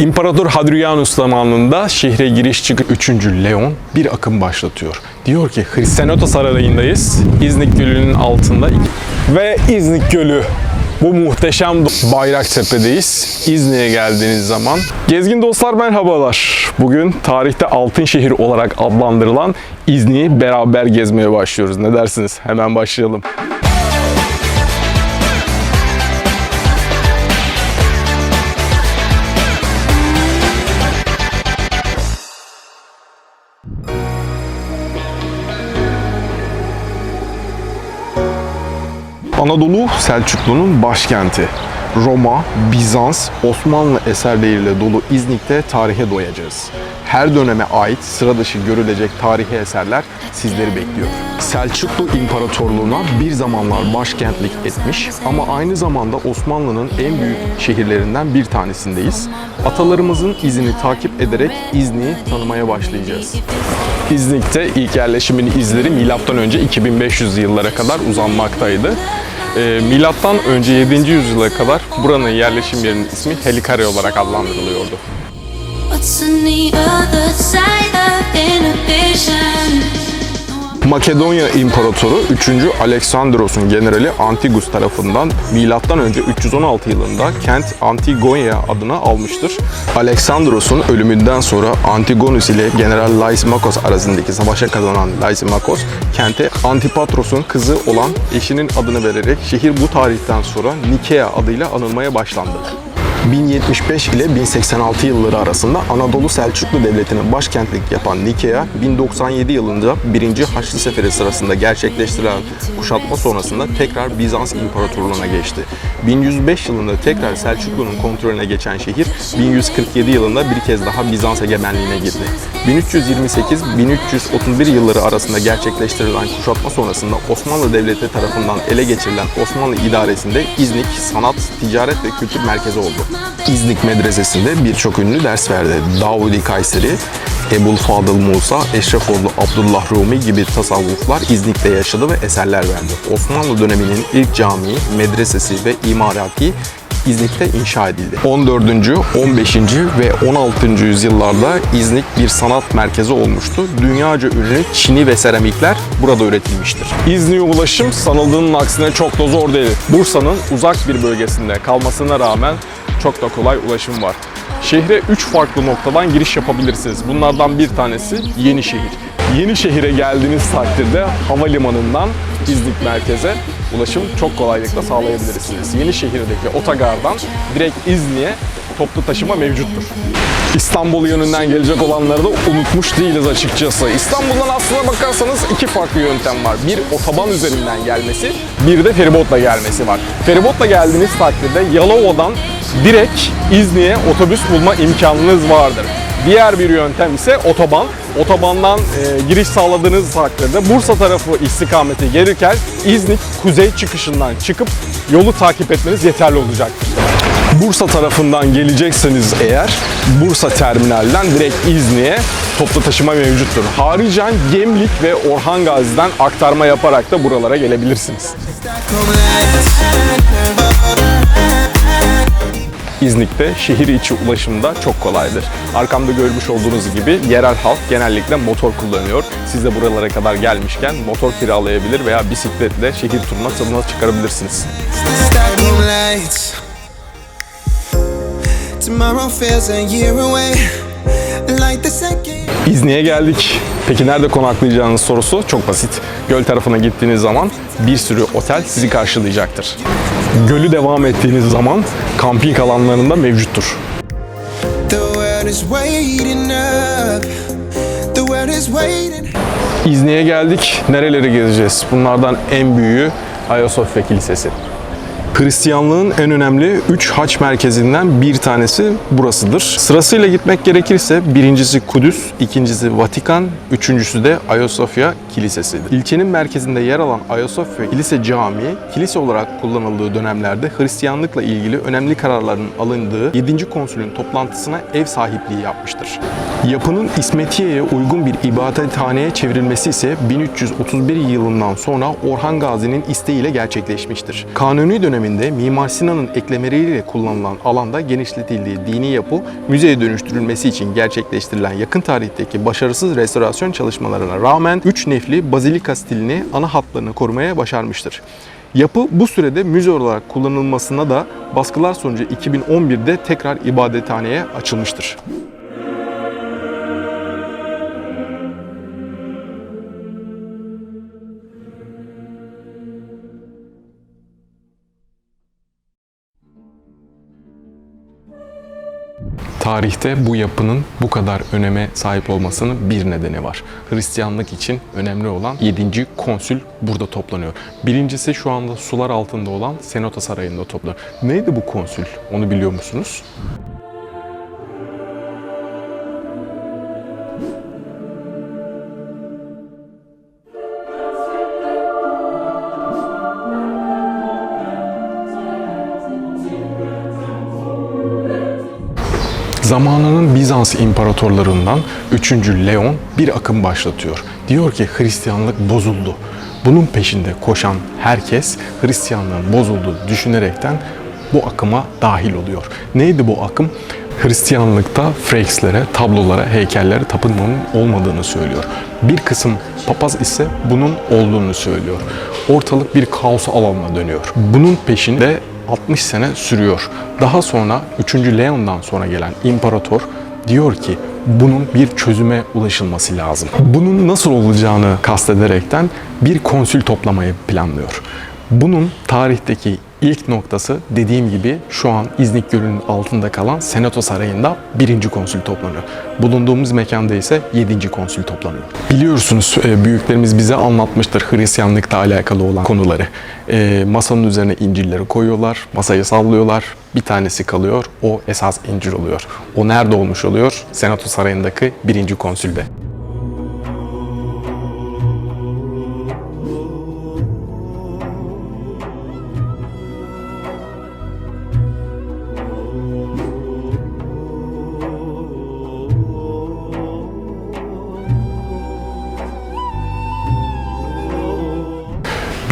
İmparator Hadrianus zamanında şehre giriş çıkış 3. Leon bir akım başlatıyor. Diyor ki Senato Sarayı'ndayız. İznik Gölü'nün altında ve İznik Gölü bu muhteşem Bayraktepe'deyiz. İznik'e geldiğiniz zaman. Gezgin dostlar merhabalar. Bugün tarihte altın şehir olarak adlandırılan İznik'i beraber gezmeye başlıyoruz. Ne dersiniz? Hemen başlayalım. Anadolu Selçuklu'nun başkenti. Roma, Bizans, Osmanlı eserleriyle dolu İznik'te tarihe doyacağız. Her döneme ait sıra dışı görülecek tarihi eserler sizleri bekliyor. Selçuklu İmparatorluğu'na bir zamanlar başkentlik etmiş ama aynı zamanda Osmanlı'nın en büyük şehirlerinden bir tanesindeyiz. Atalarımızın izini takip ederek İznik'i tanımaya başlayacağız. İznik'te ilk yerleşimin izleri önce 2500 yıllara kadar uzanmaktaydı. Ee, milattan önce 7. yüzyıla kadar buranın yerleşim yerinin ismi Helikare olarak adlandırılıyordu. What's on the other side of? Makedonya İmparatoru 3. Alexandros'un generali Antigus tarafından önce 316 yılında kent Antigonya adını almıştır. Alexandros'un ölümünden sonra Antigonus ile General Lysimachos arasındaki savaşa kazanan Lysimachos kente Antipatros'un kızı olan eşinin adını vererek şehir bu tarihten sonra Nikea adıyla anılmaya başlandı. 1075 ile 1086 yılları arasında Anadolu Selçuklu Devleti'nin başkentlik yapan Nikea, 1097 yılında 1. Haçlı Seferi sırasında gerçekleştirilen kuşatma sonrasında tekrar Bizans İmparatorluğu'na geçti. 1105 yılında tekrar Selçuklu'nun kontrolüne geçen şehir, 1147 yılında bir kez daha Bizans egemenliğine girdi. 1328-1331 yılları arasında gerçekleştirilen kuşatma sonrasında Osmanlı Devleti tarafından ele geçirilen Osmanlı idaresinde İznik sanat, ticaret ve kültür merkezi oldu. İznik Medresesi'nde birçok ünlü ders verdi. Davudi Kayseri, Ebul Fadıl Musa, Eşrefoğlu Abdullah Rumi gibi tasavvuflar İznik'te yaşadı ve eserler verdi. Osmanlı döneminin ilk camii, medresesi ve imarati İznik'te inşa edildi. 14. 15. ve 16. yüzyıllarda İznik bir sanat merkezi olmuştu. Dünyaca ünlü çini ve seramikler burada üretilmiştir. İznik'e ulaşım sanıldığının aksine çok da zor değil. Bursa'nın uzak bir bölgesinde kalmasına rağmen çok da kolay ulaşım var. Şehre 3 farklı noktadan giriş yapabilirsiniz. Bunlardan bir tanesi Yenişehir. Yenişehir'e geldiğiniz takdirde havalimanından İznik merkeze ulaşım çok kolaylıkla sağlayabilirsiniz. Yenişehir'deki otogardan direkt İznik'e toplu taşıma mevcuttur. İstanbul yönünden gelecek olanları da unutmuş değiliz açıkçası. İstanbul'dan aslına bakarsanız iki farklı yöntem var. Bir otoban üzerinden gelmesi, bir de feribotla gelmesi var. Feribotla geldiğiniz takdirde Yalova'dan direkt İznik'e otobüs bulma imkanınız vardır. Diğer bir yöntem ise otoban. Otobandan e, giriş sağladığınız takdirde Bursa tarafı istikamete gelirken İznik kuzey çıkışından çıkıp yolu takip etmeniz yeterli olacaktır. Bursa tarafından gelecekseniz eğer Bursa terminalden direkt İznik'e toplu taşıma mevcuttur. Haricen Gemlik ve Orhan Gazi'den aktarma yaparak da buralara gelebilirsiniz. İznik'te şehir içi ulaşımda çok kolaydır. Arkamda görmüş olduğunuz gibi yerel halk genellikle motor kullanıyor. Siz de buralara kadar gelmişken motor kiralayabilir veya bisikletle şehir turuna tadına çıkarabilirsiniz. İznik'e geldik. Peki nerede konaklayacağınız sorusu çok basit. Göl tarafına gittiğiniz zaman bir sürü otel sizi karşılayacaktır. Gölü devam ettiğiniz zaman kamping alanlarında mevcuttur. İznik'e geldik. Nereleri gezeceğiz? Bunlardan en büyüğü Ayasofya Kilisesi. Hristiyanlığın en önemli 3 haç merkezinden bir tanesi burasıdır. Sırasıyla gitmek gerekirse birincisi Kudüs, ikincisi Vatikan, üçüncüsü de Ayasofya kilisesidir. İlçenin merkezinde yer alan Ayasofya Kilise Camii, kilise olarak kullanıldığı dönemlerde Hristiyanlıkla ilgili önemli kararların alındığı 7. konsülün toplantısına ev sahipliği yapmıştır. Yapının İsmetiye'ye uygun bir ibadethaneye çevrilmesi ise 1331 yılından sonra Orhan Gazi'nin isteğiyle gerçekleşmiştir. Kanuni döneminde Mimar Sinan'ın eklemeleriyle kullanılan alanda genişletildiği dini yapı müzeye dönüştürülmesi için gerçekleştirilen yakın tarihteki başarısız restorasyon çalışmalarına rağmen 3 nefli bazilika stilini ana hatlarını korumaya başarmıştır. Yapı bu sürede müze olarak kullanılmasına da baskılar sonucu 2011'de tekrar ibadethaneye açılmıştır. Tarihte bu yapının bu kadar öneme sahip olmasının bir nedeni var. Hristiyanlık için önemli olan 7. konsül burada toplanıyor. Birincisi şu anda sular altında olan Senata Sarayı'nda toplanıyor. Neydi bu konsül? Onu biliyor musunuz? Zamanının Bizans imparatorlarından 3. Leon bir akım başlatıyor. Diyor ki Hristiyanlık bozuldu. Bunun peşinde koşan herkes Hristiyanlığın bozulduğu düşünerekten bu akıma dahil oluyor. Neydi bu akım? Hristiyanlıkta frekslere, tablolara, heykellere tapınmanın olmadığını söylüyor. Bir kısım papaz ise bunun olduğunu söylüyor. Ortalık bir kaos alanına dönüyor. Bunun peşinde 60 sene sürüyor. Daha sonra 3. Leon'dan sonra gelen imparator diyor ki bunun bir çözüme ulaşılması lazım. Bunun nasıl olacağını kastederekten bir konsül toplamayı planlıyor. Bunun tarihteki ilk noktası dediğim gibi şu an İznik Gölü'nün altında kalan Senato Sarayı'nda birinci konsül toplanıyor. Bulunduğumuz mekanda ise yedinci konsül toplanıyor. Biliyorsunuz e, büyüklerimiz bize anlatmıştır Hristiyanlıkla alakalı olan konuları. E, masanın üzerine incilleri koyuyorlar, masayı sallıyorlar. Bir tanesi kalıyor, o esas incir oluyor. O nerede olmuş oluyor? Senato Sarayı'ndaki birinci konsülde.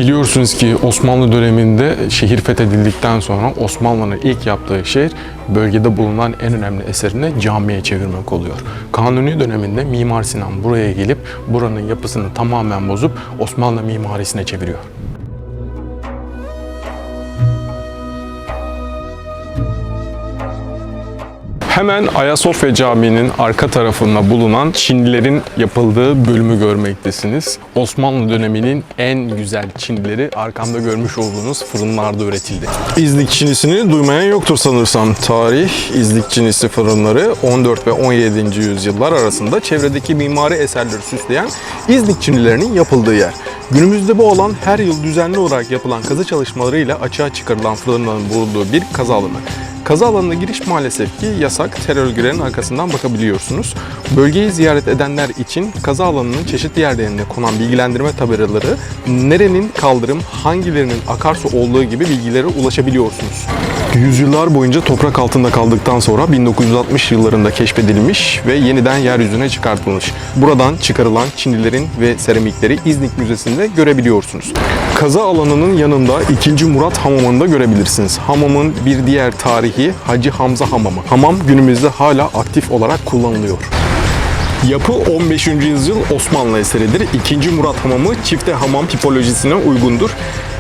Biliyorsunuz ki Osmanlı döneminde şehir fethedildikten sonra Osmanlı'nın ilk yaptığı şey bölgede bulunan en önemli eserini camiye çevirmek oluyor. Kanuni döneminde Mimar Sinan buraya gelip buranın yapısını tamamen bozup Osmanlı mimarisine çeviriyor. Hemen Ayasofya Camii'nin arka tarafında bulunan Çinlilerin yapıldığı bölümü görmektesiniz. Osmanlı döneminin en güzel Çinlileri arkamda görmüş olduğunuz fırınlarda üretildi. İznik Çinisini duymayan yoktur sanırsam. Tarih İznik Çinisi fırınları 14 ve 17. yüzyıllar arasında çevredeki mimari eserleri süsleyen İznik Çinilerinin yapıldığı yer. Günümüzde bu alan her yıl düzenli olarak yapılan kazı çalışmalarıyla açığa çıkarılan fırınların bulunduğu bir kazı alanı. Kazı alanına giriş maalesef ki yasak. Terör örgülerinin arkasından bakabiliyorsunuz. Bölgeyi ziyaret edenler için kazı alanının çeşitli yerlerine konan bilgilendirme tabelaları, nerenin kaldırım, hangilerinin akarsu olduğu gibi bilgilere ulaşabiliyorsunuz. Yüzyıllar boyunca toprak altında kaldıktan sonra 1960 yıllarında keşfedilmiş ve yeniden yeryüzüne çıkartılmış. Buradan çıkarılan Çinlilerin ve seramikleri İznik Müzesi'nde görebiliyorsunuz. Kaza alanının yanında 2. Murat Hamamı'nı da görebilirsiniz. Hamamın bir diğer tarihi Hacı Hamza Hamamı. Hamam günümüzde hala aktif olarak kullanılıyor. Yapı 15. yüzyıl Osmanlı eseridir. 2. Murat Hamamı çifte hamam tipolojisine uygundur.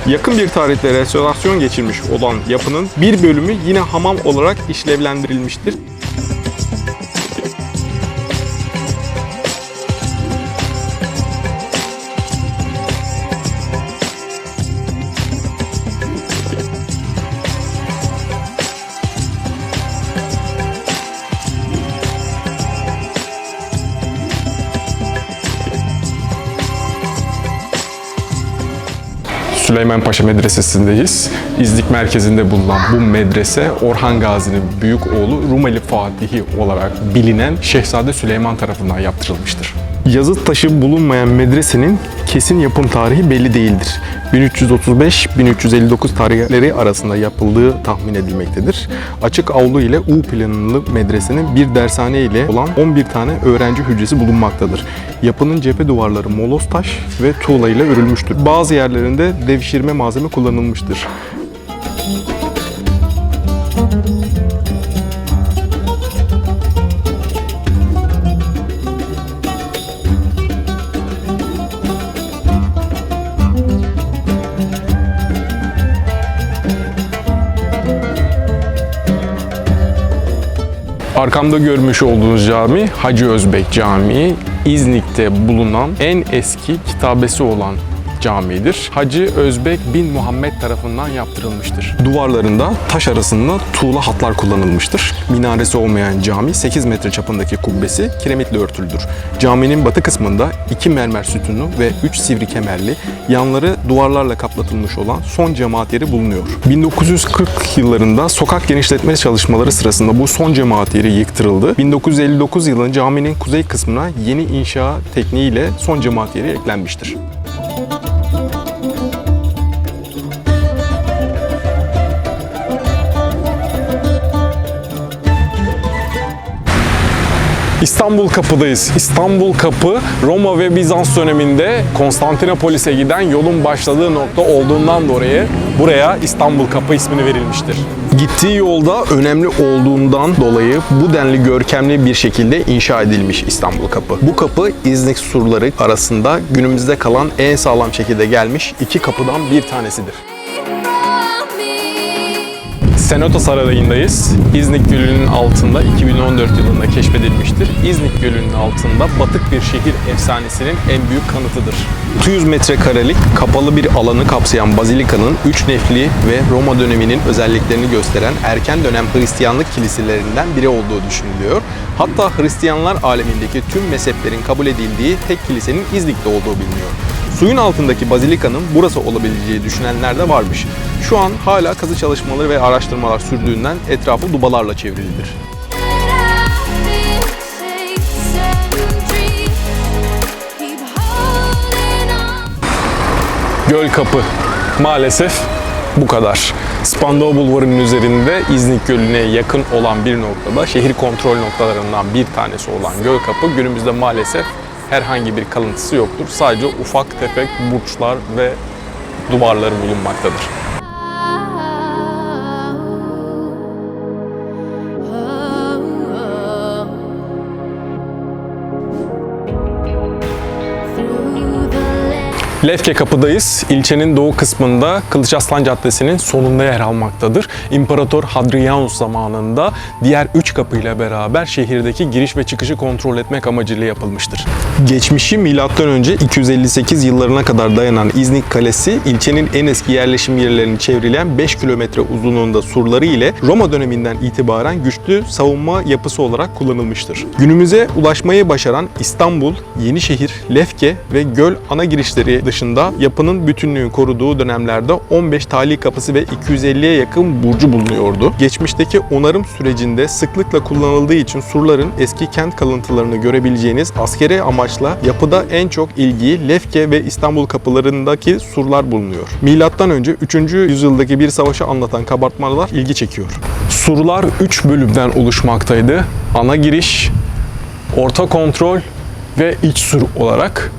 Yakın bir tarihte restorasyon geçirmiş olan yapının bir bölümü yine hamam olarak işlevlendirilmiştir. Süleyman Paşa Medresesi'ndeyiz. İznik merkezinde bulunan bu medrese Orhan Gazi'nin büyük oğlu Rumeli Fatihi olarak bilinen Şehzade Süleyman tarafından yaptırılmıştır. Yazıt taşı bulunmayan medresenin kesin yapım tarihi belli değildir. 1335-1359 tarihleri arasında yapıldığı tahmin edilmektedir. Açık avlu ile U planlı medresenin bir dershane ile olan 11 tane öğrenci hücresi bulunmaktadır. Yapının cephe duvarları moloz taş ve tuğla ile örülmüştür. Bazı yerlerinde devşirme malzeme kullanılmıştır. Arkamda görmüş olduğunuz cami Hacı Özbek Camii. İznik'te bulunan en eski kitabesi olan camidir. Hacı Özbek bin Muhammed tarafından yaptırılmıştır. Duvarlarında taş arasında tuğla hatlar kullanılmıştır. Minaresi olmayan cami 8 metre çapındaki kubbesi kiremitle örtülüdür. Caminin batı kısmında iki mermer sütunu ve 3 sivri kemerli, yanları duvarlarla kaplatılmış olan son cemaat yeri bulunuyor. 1940 yıllarında sokak genişletme çalışmaları sırasında bu son cemaat yeri yıktırıldı. 1959 yılında caminin kuzey kısmına yeni inşa tekniğiyle son cemaat yeri eklenmiştir. İstanbul Kapı'dayız. İstanbul Kapı Roma ve Bizans döneminde Konstantinopolis'e giden yolun başladığı nokta olduğundan dolayı buraya İstanbul Kapı ismini verilmiştir. Gittiği yolda önemli olduğundan dolayı bu denli görkemli bir şekilde inşa edilmiş İstanbul Kapı. Bu kapı İznik surları arasında günümüzde kalan en sağlam şekilde gelmiş iki kapıdan bir tanesidir. Senato Sarayı'ndayız. İznik Gölü'nün altında 2014 yılında keşfedilmiştir. İznik Gölü'nün altında batık bir şehir efsanesinin en büyük kanıtıdır. 600 metrekarelik kapalı bir alanı kapsayan bazilikanın 3 nefli ve Roma döneminin özelliklerini gösteren erken dönem Hristiyanlık kiliselerinden biri olduğu düşünülüyor. Hatta Hristiyanlar alemindeki tüm mezheplerin kabul edildiği tek kilisenin İznik'te olduğu biliniyor. Suyun altındaki bazilikanın burası olabileceği düşünenler de varmış. Şu an hala kazı çalışmaları ve araştırmalar sürdüğünden etrafı dubalarla çevrilidir. Göl Kapı maalesef bu kadar. Spandau Bulvarı'nın üzerinde İznik Gölü'ne yakın olan bir noktada şehir kontrol noktalarından bir tanesi olan Göl Kapı günümüzde maalesef herhangi bir kalıntısı yoktur. Sadece ufak tefek burçlar ve duvarları bulunmaktadır. Lefke Kapı'dayız. İlçenin doğu kısmında Kılıç Aslan Caddesi'nin sonunda yer almaktadır. İmparator Hadrianus zamanında diğer üç kapıyla beraber şehirdeki giriş ve çıkışı kontrol etmek amacıyla yapılmıştır. Geçmişi M.Ö. 258 yıllarına kadar dayanan İznik Kalesi, ilçenin en eski yerleşim yerlerini çevrilen 5 kilometre uzunluğunda surları ile Roma döneminden itibaren güçlü savunma yapısı olarak kullanılmıştır. Günümüze ulaşmayı başaran İstanbul, Yenişehir, Lefke ve Göl ana girişleri dışında yapının bütünlüğünü koruduğu dönemlerde 15 tali kapısı ve 250'ye yakın burcu bulunuyordu. Geçmişteki onarım sürecinde sıklıkla kullanıldığı için surların eski kent kalıntılarını görebileceğiniz askeri amaçla yapıda en çok ilgiyi Lefke ve İstanbul kapılarındaki surlar bulunuyor. Milattan önce 3. yüzyıldaki bir savaşı anlatan kabartmalar ilgi çekiyor. Surlar 3 bölümden oluşmaktaydı. Ana giriş, orta kontrol ve iç sur olarak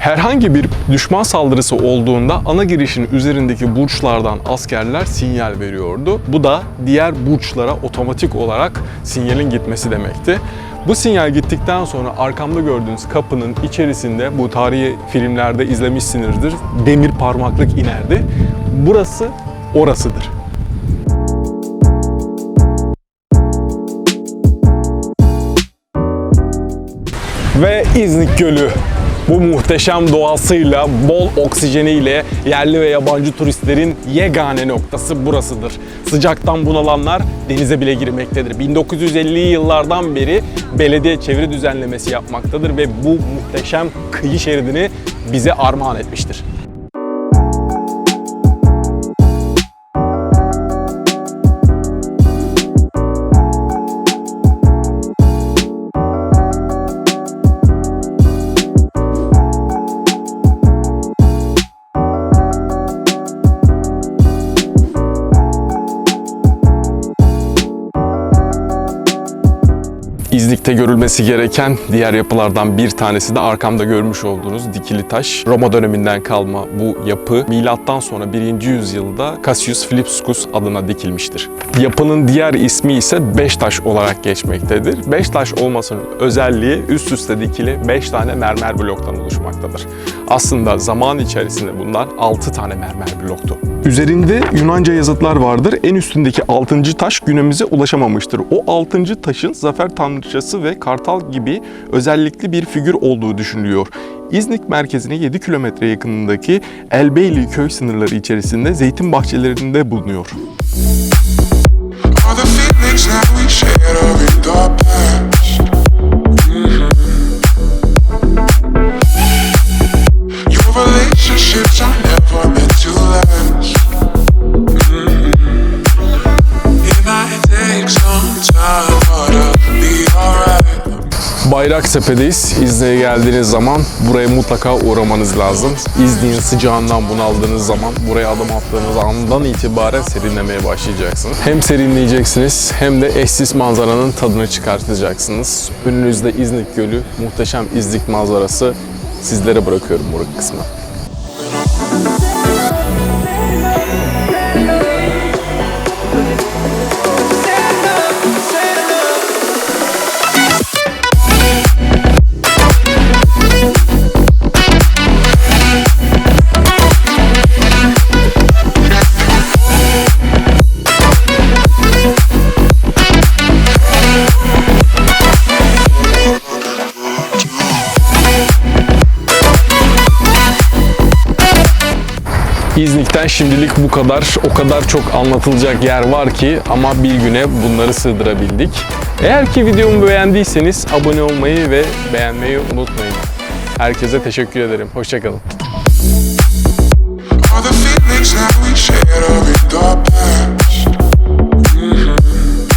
Herhangi bir düşman saldırısı olduğunda ana girişin üzerindeki burçlardan askerler sinyal veriyordu. Bu da diğer burçlara otomatik olarak sinyalin gitmesi demekti. Bu sinyal gittikten sonra arkamda gördüğünüz kapının içerisinde bu tarihi filmlerde izlemişsinizdir. Demir parmaklık inerdi. Burası orasıdır. Ve İznik Gölü bu muhteşem doğasıyla, bol oksijeniyle yerli ve yabancı turistlerin yegane noktası burasıdır. Sıcaktan bunalanlar denize bile girmektedir. 1950'li yıllardan beri belediye çevre düzenlemesi yapmaktadır ve bu muhteşem kıyı şeridini bize armağan etmiştir. İznik'te görülmesi gereken diğer yapılardan bir tanesi de arkamda görmüş olduğunuz dikili taş. Roma döneminden kalma bu yapı milattan sonra 1. yüzyılda Cassius Philippscus adına dikilmiştir. Yapının diğer ismi ise Beştaş olarak geçmektedir. Beştaş olmasının özelliği üst üste dikili 5 tane mermer bloktan oluşmaktadır. Aslında zaman içerisinde bunlar 6 tane mermer bloktu. Üzerinde Yunanca yazıtlar vardır. En üstündeki 6. taş günümüze ulaşamamıştır. O 6. taşın zafer tanrıçası ve kartal gibi özellikli bir figür olduğu düşünülüyor. İznik merkezine 7 kilometre yakınındaki Elbeyli köy sınırları içerisinde zeytin bahçelerinde bulunuyor. All the feelings that we shared are in the past. Bayraktepe'deyiz. İznik'e geldiğiniz zaman buraya mutlaka uğramanız lazım. İznik'in sıcağından bunaldığınız zaman buraya adım attığınız andan itibaren serinlemeye başlayacaksınız. Hem serinleyeceksiniz hem de eşsiz manzaranın tadını çıkartacaksınız. Önünüzde İznik Gölü, muhteşem İznik manzarası. Sizlere bırakıyorum bu kısmı. İznik'ten şimdilik bu kadar. O kadar çok anlatılacak yer var ki ama bir güne bunları sığdırabildik. Eğer ki videomu beğendiyseniz abone olmayı ve beğenmeyi unutmayın. Herkese teşekkür ederim. Hoşçakalın.